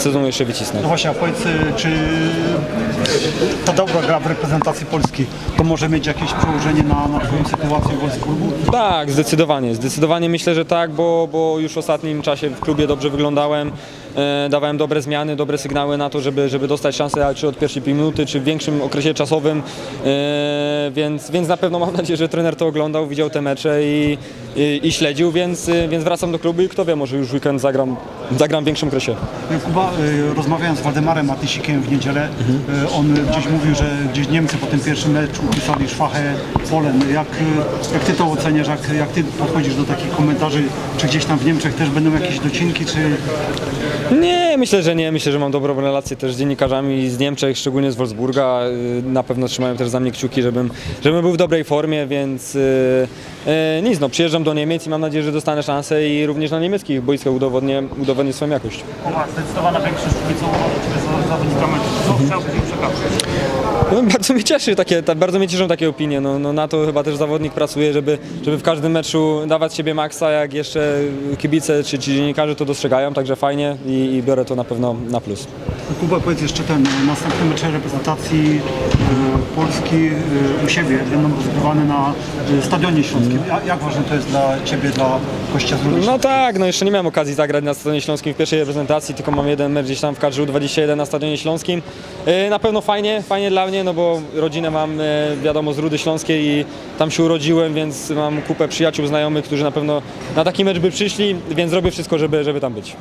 sezonu jeszcze wycisnąć. No właśnie, a powiedz, y, czy dobra gra w reprezentacji Polski to może mieć jakieś przełożenie na, na Twoją sytuację w Wolfsburgu? Tak, zdecydowanie. Zdecydowanie myślę, że tak, bo, bo już w ostatnim czasie w klubie dobrze wyglądałem. E, dawałem dobre zmiany, dobre sygnały na to, żeby, żeby dostać szansę czy od pierwszej minuty, czy w większym okresie czasowym. E, więc, więc na pewno mam nadzieję, że trener to oglądał, widział te mecze i, i, i śledził, więc, e, więc wracam do klubu i kto wie, może już weekend zagram, zagram w większym okresie. Kuba, y, rozmawiałem z Waldemarem Matysikiem w niedzielę, y, on gdzieś mówił, że gdzieś Niemcy po tym pierwszym meczu pisali szwachę Polen. Jak, jak Ty to oceniasz, jak, jak Ty podchodzisz do takich komentarzy, czy gdzieś tam w Niemczech też będą jakieś docinki, czy Nie, myślę, że nie. Myślę, że mam dobrą relację też z dziennikarzami z Niemczech, szczególnie z Wolfsburga. Y, Na pewno trzymają też za mnie kciuki, żebym, żebym był w dobrej formie, więc y, y, nic, no, przyjeżdżam do Niemiec i mam nadzieję, że dostanę szansę i również na niemieckich boiskach udowodnię, udowodnię swoją jakość. Zdecydowana większość kibiców uważa Ciebie za zawodnika meczu. Co chciałbyś przekazać? No, bardzo mnie cieszy takie, ta, bardzo mnie cieszą takie opinie. No, no, na to chyba też zawodnik pracuje, żeby, żeby w każdym meczu dawać siebie maksa, jak jeszcze kibice czy ci dziennikarze to dostrzegają, także fajnie i, i biorę to na pewno na plus. Kuba, powiedz jeszcze ten, y, następne mecze reprezentacji y, Polski y, u siebie będą rozgrywane na Stadionie Śląskim. Ja- Jak ważne to jest dla Ciebie, dla gościa z Rudy No tak, no jeszcze nie miałem okazji zagrać na Stadionie Śląskim w pierwszej reprezentacji, tylko mam jeden mecz gdzieś tam w kadrze 21 na Stadionie Śląskim. E, Na pewno fajnie, fajnie dla mnie, no bo rodzinę mam, e, wiadomo, z Rudy Śląskiej i tam się urodziłem, więc mam kupę przyjaciół, znajomych, którzy na pewno na taki mecz by przyszli, więc zrobię wszystko, żeby, żeby tam być.